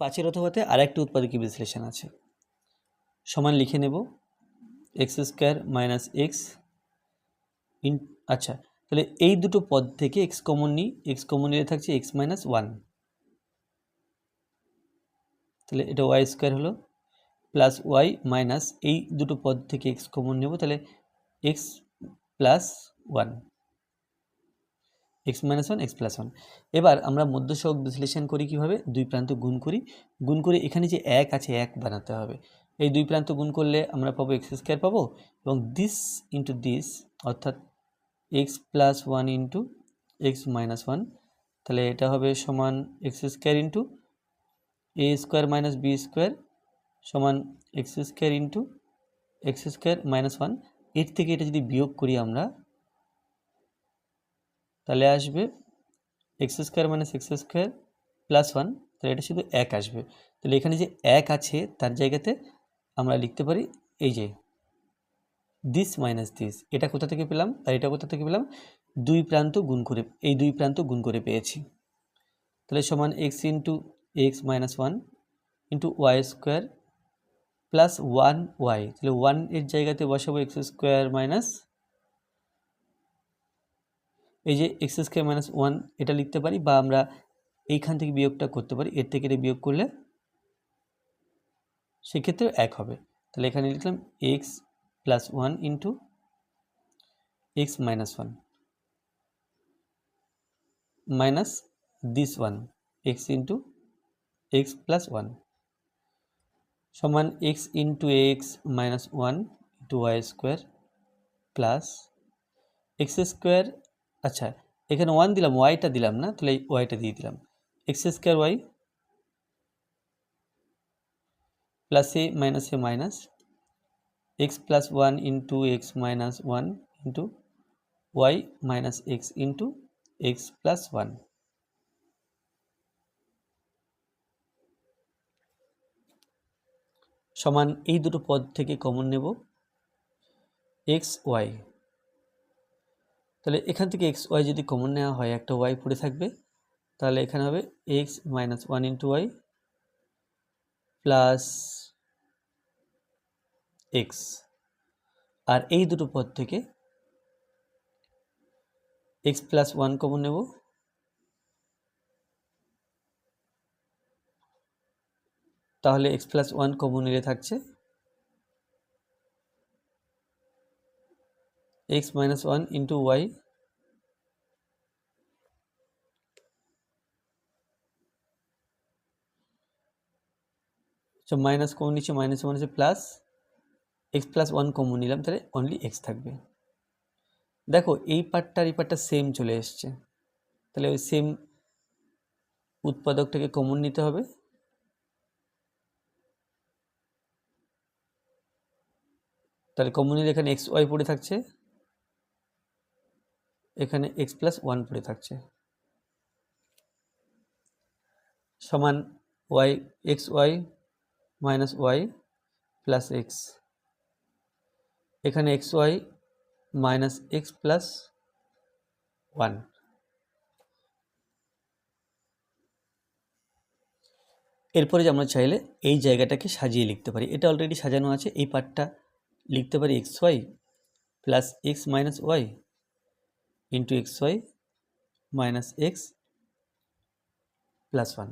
পাঁচের অথবাতে আরেকটি উৎপাদকীয় বিশ্লেষণ আছে। সমান লিখে নেব। X square minus x in আচ্ছা তাহলে এই দুটো পদ থেকে এক্স কমন নিই। এক্স কমন নিলে থাকছে এক্স মাইনাস ওয়ান তাহলে এটা ওয়াই স্কোয়ার হলো প্লাস ওয়াই মাইনাস এই দুটো পদ থেকে এক্স কমন নেব। তাহলে x plus one x minus one x plus one এবার আমরা মধ্যসহক বিশ্লেষণ করি কীভাবে? দুই প্রান্ত গুণ করি। গুণ করে এখানে যে এক আছে, এক বানাতে হবে। এই দুই প্রান্ত গুণ করলে আমরা পাবো এক্স স্কোয়ার পাবো এবং দিস ইন্টু দিস অর্থাৎ x plus one into x minus one তাহলে এটা হবে সমান x square into A square minus B square সমান x square into x square minus ওয়ানের থেকে এটা যদি বিয়োগ করি আমরা তাহলে আসবে x square minus x square plus one তাহলে এটা শুধু এক আসবে। তাহলে এখানে যে এক আছে, তার জায়গাতে আমরা লিখতে পারি এই যে দিস মাইনাস দিস এটা কোথা থেকে পেলাম? আর এটা কোথা থেকে পেলাম? দুই প্রান্ত গুণ করে, এই দুই প্রান্ত গুণ করে পেয়েছি। তাহলে সমান x into x minus one into y square plus one y তাহলে ওয়ানের জায়গাতে বসাবো এক্স স্কোয়ার মাইনাস এই যে এক্স স্কোয়ার মাইনাস ওয়ান এটা লিখতে পারি বা আমরা এইখান থেকে বিয়োগটা করতে পারি, এর থেকে এটা বিয়োগ করলে সেক্ষেত্রে এক হবে। তাহলে এখানে লিখলাম x plus one into x minus one minus this one x into x plus one সমান x into x minus one into y square plus x square আচ্ছা এখানে ওয়ান দিলাম ওয়াইটা দিলাম না, তাহলে ওয়াইটা দিয়ে দিলাম। X square y plus A minus A minus x plus one into x minus one into y minus x into x plus one সমান এই দুটো পদ থেকে কমন নেব এক্স ওয়াই তাহলে এখান থেকে এক্স ওয়াই যদি কমন নেওয়া হয়, একটা ওয়াই পড়ে থাকবে, তাহলে এখানে হবে x minus one into y plus x আর এই দুটো পদ থেকে এক্স প্লাস ওয়ান কমন নেব। তাহলে এক্স প্লাস ওয়ান কমন নিলে থাকছে x minus one into y তো মাইনাস কমন নিচ্ছে মাইনাস ওয়ান হচ্ছে plus x plus one common নিলাম, তাহলে অনলি এক্স থাকবে। দেখো, এই পার্টটা এই পার্টটা সেম চলে এসছে। তাহলে ওই সেম উৎপাদকটাকে কমন নিতে হবে। তাহলে কমন নিলে এখানে এক্স ওয়াই পড়ে থাকছে। এখানে এক্স প্লাস ওয়ান পড়ে থাকছে। সমান y x y minus y plus x এখানে x y minus x plus one এরপরে যে আমরা চাইলে এই জায়গাটাকে সাজিয়ে লিখতে পারি। এটা অলরেডি সাজানো আছে, এই পার্টটা লিখতে পারি x y plus x minus y into x y minus x plus one